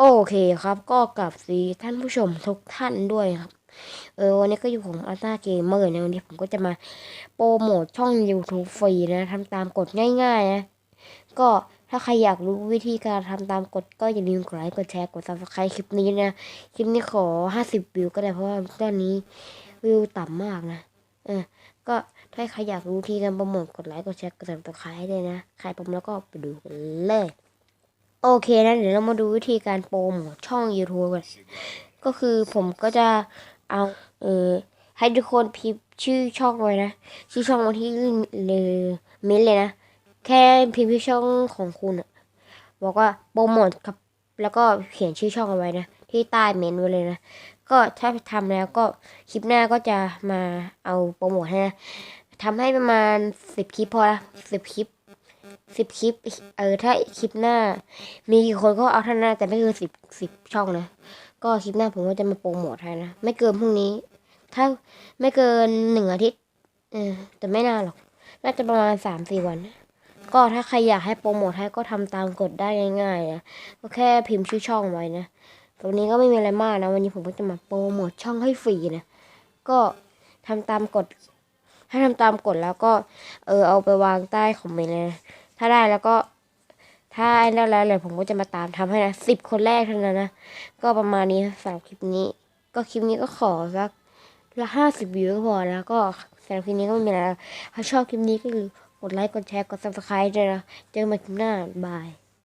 โอเคครับก็กลับสีท่านผู้ชมทุกท่านด้วยครับ เออวันนี้ก็อยู่ผมอัลต้าเกมเมอร์ในวันนี้ผมก็จะมาโปรโมทช่อง YouTube ฟรีนะทำตามกฎง่ายๆนะ ก็ถ้าใครอยากรู้วิธีการทำตามกฎก็อย่าลืมกดไลค์กดแชร์กด subscribe คลิปนี้นะ คลิปนี้ขอ 50 วิวก็ได้เพราะว่าตอนนี้วิวต่ำมากนะเออก็ถ้าใครอยากรู้วิธีการโปรโมทกดไลค์กดแชร์กด subscribe เลยนะ ใครผมแล้วก็ไปดูกันเลย โอเคนะเดี๋ยวเรามาดูวิธีการโปรโมทช่อง YouTube กัน ก็คือผมก็จะเอาเออให้ทุกคนพิมพ์ชื่อช่องไว้นะ ชื่อช่องไว้ที่เลยม้นเลยนะ แค่พิมพ์ชื่อช่องของคุณอะบอกว่าโปรโมทครับ แล้วก็เขียนชื่อช่องเอาไว้นะ ที่ใต้เมนไว้เลยนะ ก็ถ้าทำแล้วก็คลิปหน้าก็จะมาเอาโปรโมทให้นะทำให้ประมาณสิบคลิปพอละสิบคลิป สิบคลิป เออถ้าคลิปหน้า มีกี่คนก็เอาเท่านั้นแต่ไม่เกินสิบสิบช่องนะ ก็คลิปหน้าผมก็จะมาโปรโมทให้นะ ไม่เกินพรุ่งนี้ ถ้าไม่เกินหนึ่งอาทิตย์เออแต่ไม่นานหรอก น่าจะประมาณสามสี่วัน ก็ถ้าใครอยากให้โปรโมทให้ก็ทำตามกฎได้ง่ายๆนะก็แค่พิมพ์ชื่อช่องไว้นะตรงนี้ก็ไม่มีอะไรมากนะ วันนี้ผมก็จะมาโปรโมทช่องให้ฟรีนะ ก็ทำตามกฎ ถ้าทำตามกฎแล้วก็เออเอาไปวางใต้คอมเมนต์เลยนะถ้าได้แล้วก็ถ้าได้แล้วเลยผมก็จะมาตามทำให้นะสิบคนแรกเท่านั้นนะก็ประมาณนี้สำหรับคลิปนี้ ก็คลิปนี้ก็ขอสักละห้าสิบวิวก็พอแล้วก็สำหรับคลิปนี้ก็ไม่มีอะไรถ้าชอบคลิปนี้ก็อย่าลืมกดไลค์กดแชร์กด subscribe ด้วยนะเจอกันใหม่คลิปหน้าบาย